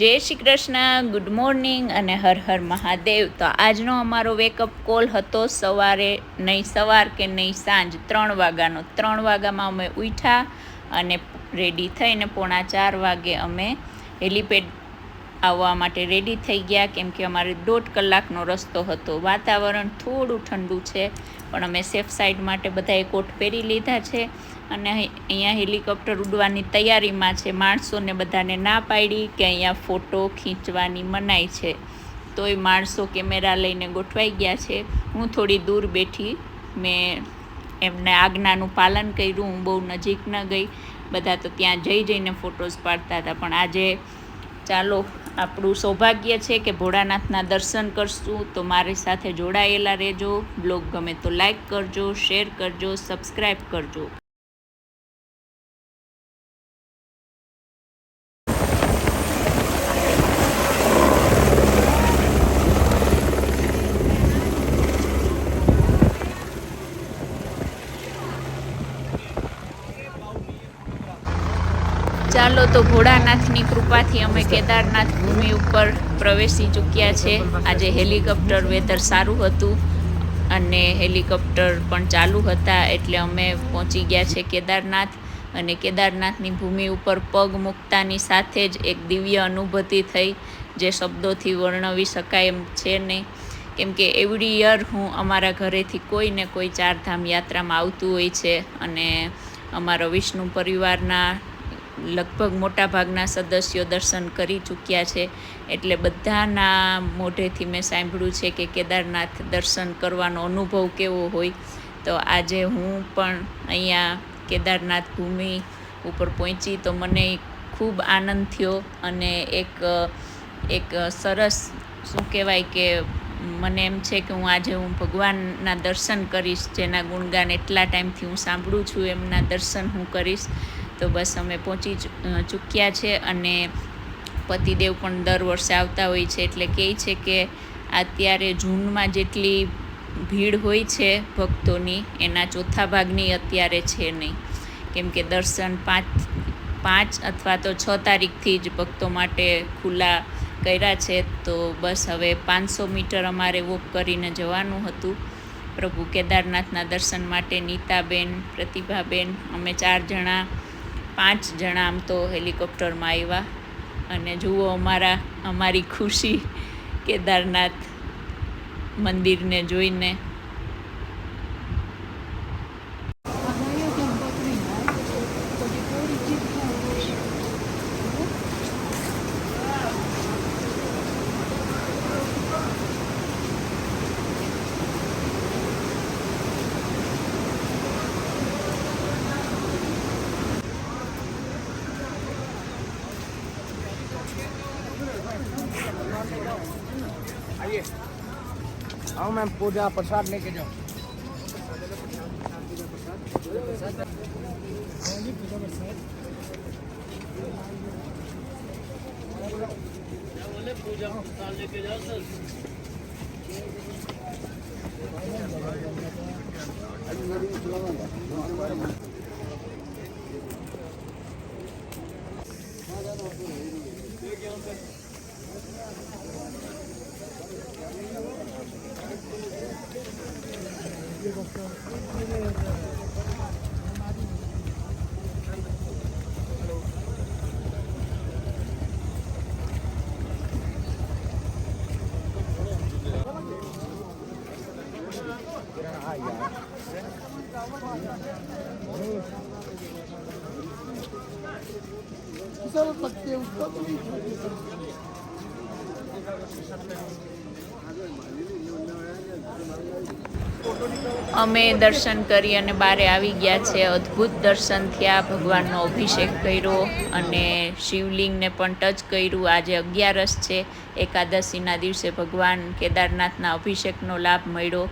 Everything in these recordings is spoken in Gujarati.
જય શ્રી કૃષ્ણ, ગુડ મોર્નિંગ અને હર હર મહાદેવ. તો આજનો અમારો વેકઅપ કોલ હતો સવારે નહીં, સવાર કે નહીં, સાંજ, ત્રણ વાગ્યાનો. ત્રણ વાગ્યામાં અમે ઉઠ્યા અને રેડી થઈને પોણા ચાર વાગે અમે હેલીપેડ આવવા માટે રેડી થઈ ગયા, કેમ કે અમારે દોઢ કલાકનો રસ્તો હતો. વાતાવરણ થોડું ઠંડુ છે, પણ અમે સેફ સાઈડ માટે બધાએ કોટ પહેરી લીધા છે અને અહીંયા હેલિકોપ્ટર ઉડવાની તૈયારીમાં છે. માણસોને બધાને ના પાડી કે અહીંયા ફોટો ખીંચવાની મનાઈ છે. તોય માણસો કેમેરા લઈને ગોઠવાઈ ગયા છે. હું થોડી દૂર બેઠી, મેં એમને આજ્ઞાનું પાલન કર્યું. હું બહુ નજીક ન ગઈ. બધા તો ત્યાં જઈ જઈને ફોટોઝ પાડતા હતા. પણ આજે ચાલો આપણું સૌભાગ્ય છે કે ભોળાનાથના દર્શન કરશું. તો મારી સાથે જોડાયેલા રહેજો. બ્લોગ ગમે તો લાઈક કરજો, શેર કરજો, સબસ્ક્રાઈબ કરજો. ચાલો તો ભોળાનાથની કૃપાથી અમે કેદારનાથ ભૂમિ ઉપર પ્રવેશી ચૂક્યા છે. આજે હેલિકોપ્ટર વેધર સારું હતું અને હેલિકોપ્ટર પણ ચાલુ હતા એટલે અમે પહોંચી ગયા છે કેદારનાથ અને કેદારનાથની ભૂમિ ઉપર પગ મૂકતાની સાથે જ એક દિવ્ય અનુભૂતિ થઈ જે શબ્દોથી વર્ણવી શકાય એમ છે નહીં. કેમ કે એવરી યર હું અમારા ઘરેથી કોઈ ને કોઈ ચારધામ યાત્રામાં આવતું હોય છે અને અમારો વિષ્ણુ પરિવારના લગભગ મોટા ભાગના સદસ્યો દર્શન કરી ચૂક્યા છે. એટલે બધાના મોઢેથી મેં સાંભળ્યું છે કે કેદારનાથ દર્શન કરવાનો અનુભવ કેવો હોય. તો આજે હું પણ અહીંયા કેદારનાથ ભૂમિ ઉપર પહોંચી તો મને ખૂબ આનંદ થયો અને એક એક સરસ, શું કહેવાય કે મને એમ છે કે હું આજે હું ભગવાનના દર્શન કરીશ, જેના ગુણગાન એટલા ટાઈમથી હું સાંભળું છું, એમના દર્શન હું કરીશ. તો બસ અમે પહોંચી ચૂક્યા છે અને પતિદેવ પણ દર વર્ષે આવતા હોય છે. એટલે કહે છે કે અત્યારે જૂનમાં જેટલી ભીડ હોય છે ભક્તોની, એના ચોથા ભાગની અત્યારે છે નહીં. કેમ કે દર્શન પાંચ પાંચ અથવા તો છ તારીખથી જ ભક્તો માટે ખુલ્લા કર્યા છે. તો બસ હવે પાંચસો મીટર અમારે વોક કરીને જવાનું હતું. પ્રભુ કેદારનાથના દર્શન માટે નીતાબેન, પ્રતિભાબેન, અમે ચાર જણા પાંચ જણા આમ તો હેલિકોપ્ટરમાં આવ્યા. અને જુઓ અમારા અમારી ખુશી કેદારનાથ મંદિરને જોઈને. आइए। आओ मैम पूजा प्रसाद लेके जाओ। पूजा लेके जाओ sir Precisava bater um tanto de અમે દર્શન કરી અને બારે આવી ગયા છે. અદ્ભુત દર્શન થયા. ભગવાનનો અભિષેક કર્યો અને શિવલિંગને પણ ટચ કર્યું. આજે અગિયારસ છે. એકાદશીના દિવસે ભગવાન કેદારનાથના અભિષેકનો લાભ મળ્યો.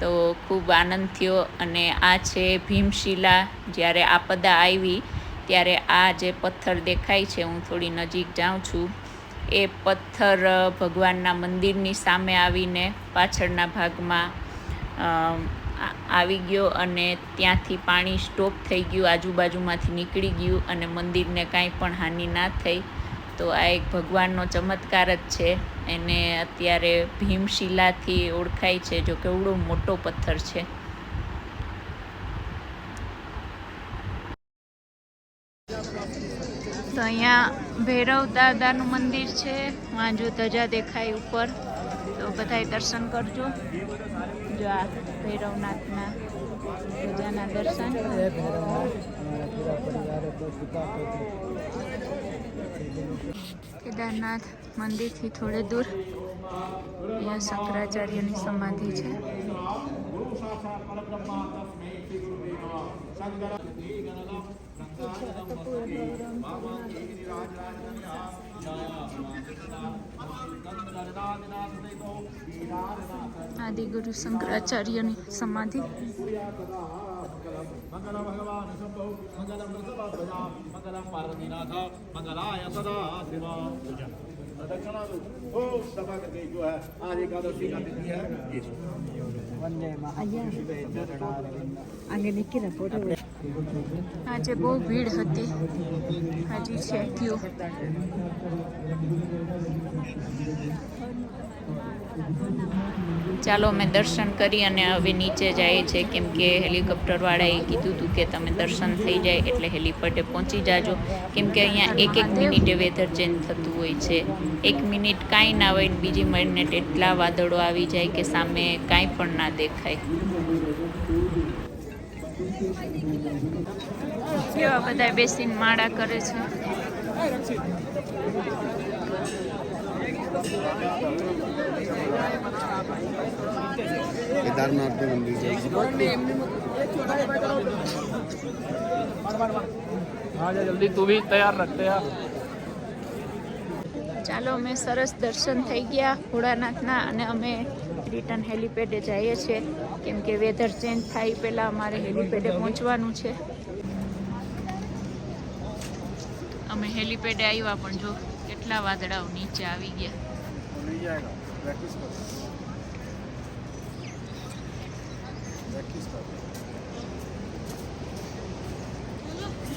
તો ખૂબ આનંદ થયો અને આ છે ભીમશિલા. જ્યારે આપદા આવી, ત્યારે આ જે પથ્થર દેખાય છે, હું થોડી નજીક જાઉં છું. એ પથ્થર ભગવાનના મંદિરની સામે આવીને પાછળના ભાગમાં આવી ગયો અને ત્યાંથી પાણી સ્ટોપ થઈ ગયું, આજુબાજુમાંથી નીકળી ગયું અને મંદિરને કાંઈ પણ હાનિ ના થઈ. તો આ એક ભગવાનનો ચમત્કાર જ છે. એને અત્યારે ભીમશિલાથી ઓળખાય છે, જો કેવડો મોટો પથ્થર છે. તો અહીંયા ભૈરવ દાદાનું મંદિર છે વાં જો ધજા દેખાય ઉપર, તો બધાય દર્શન કરજો. જો આ ભૈરવનાથના ધજાના દર્શન. કેદારનાથ મંદિરથી થોડે દૂર. અહીંયા શંકરાચાર્યની સમાધિ છે. આદિગુરુ શંકરાચાર્યની સમાધિ મંગલ ભગવાન શંભો મંગલમ વૃષભાધ્વજા મંગલમ પાર્વતીનાથ મંગલાય સદા શિવ दक्षिणा दो ओ सभा करके जो है आज एकादशी का तिथि है ये વંદે આગે નીકળે ફોટો આજે બહુ ભીડ હતી હજી છે ક્યુ ચાલો અમે દર્શન કરી અને હવે નીચે જઈએ છે કેમ કે હેલિકોપ્ટરવાળાએ કીધું હતું કે તમે દર્શન થઈ જાય એટલે હેલિપેડે પહોંચી જાજો. કેમ કે અહીંયા એક એક મિનિટે વેધર ચેન્જ થતું હોય છે. એક મિનિટ કાંઈ ના હોય બીજી મિનિટ એટલા વાદળો આવી જાય કે સામે કાંઈ પણ ના દેખાય. કેવા બધા બેસીને માળા કરે છે. કેદારનાથનું મંદિર છે. જલ્દી તું બી તૈયાર રાખ તૈયાર. ચાલો અમે સરસ દર્શન થઈ ગયા ભોળાનાથના અને અમે રિટર્ન હેલિપેડે જઈએ છીએ. કેમ કે વેધર ચેન્જ થાય પહેલાં અમારે હેલિપેડે પહોંચવાનું છે. અમે હેલિપેડે આવ્યા પણ જો. કેટલા વાદળાઓ નીચે આવી ગયા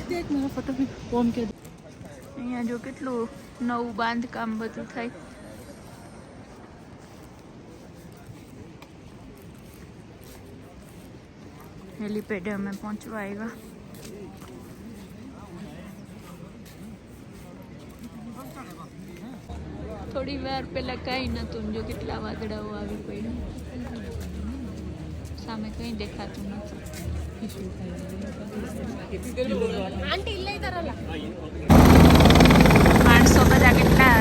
દેખ મારા ફોટો બી ઓમ કે અહીંયા જો કેટલું નવું બાંધકામ બધું થાય હેલીપેડે અમે પહોંચવા આવ્યા થોડી વાર પહેલા કાંઈ નહોતું જો કેટલા વાદળાઓ આવી પડ્યા. સામે કંઈ દેખાતું નથી માણસો બધા કેટલા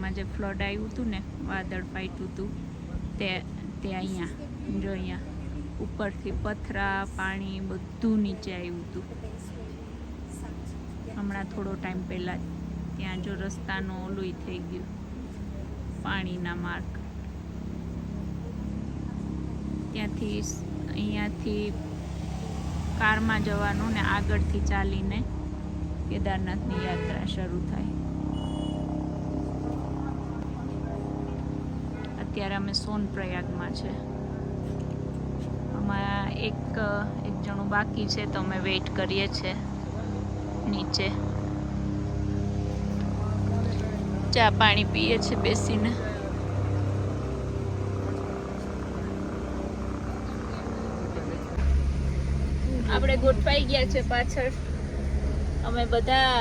માં જે ફ્લડ આવ્યું હતું ને વાદળ ફાટ્યું હતું તે તે અહીંયા જો અહીંયા ઉપરથી પથરા, પાણી બધું નીચે આવ્યું હતું. હમણાં થોડો ટાઈમ પહેલાં ત્યાં જો રસ્તાનો ઓલું થઈ ગયું, પાણીના માર્ગ. ત્યાંથી અહીંયાથી કારમાં જવાનું ને આગળથી ચાલીને કેદારનાથની યાત્રા શરૂ થાય. અત્યારે અમે સોનપ્રયાગમાં છે. અમારા એક એક જણું બાકી છે તો અમે વેઇટ કરીએ છીએ નીચે. ચા પાણી પીએ છીએ બેસીને. આપણે ગોઠવાઈ ગયા છે પાછળ. અમે બધા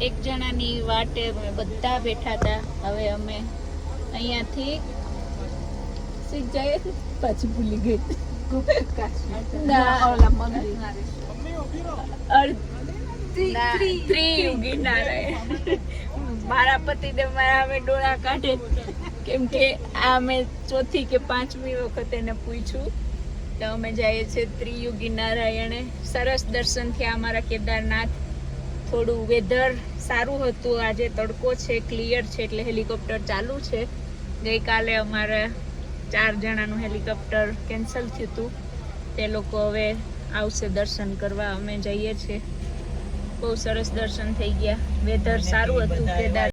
એક જણાની વાટે અમે બધા બેઠા હતા. હવે અમે અહીંયાથી શીખ જઈએ. પાછી ભૂલી ગઈ. મારા પતિદેવ મારા અમે ડોળા કાઢે કેમ કે આ અમે ચોથી કે પાંચમી વખત એને પૂછ્યું તો અમે જઈએ છીએ ત્રિયુગી નારાયણે સરસ દર્શન થયા અમારા કેદારનાથ થોડું વેધર સારું હતું આજે તડકો છે ક્લિયર છે એટલે હેલિકોપ્ટર ચાલુ છે ગઈકાલે અમારે ચાર જણાનું હેલિકોપ્ટર કેન્સલ થયું હતું. તે લોકો હવે આવશે દર્શન કરવા. અમે જઈએ છીએ. બહુ સરસ દર્શન થઈ ગયા. વેધર સારું હતું. કેદાર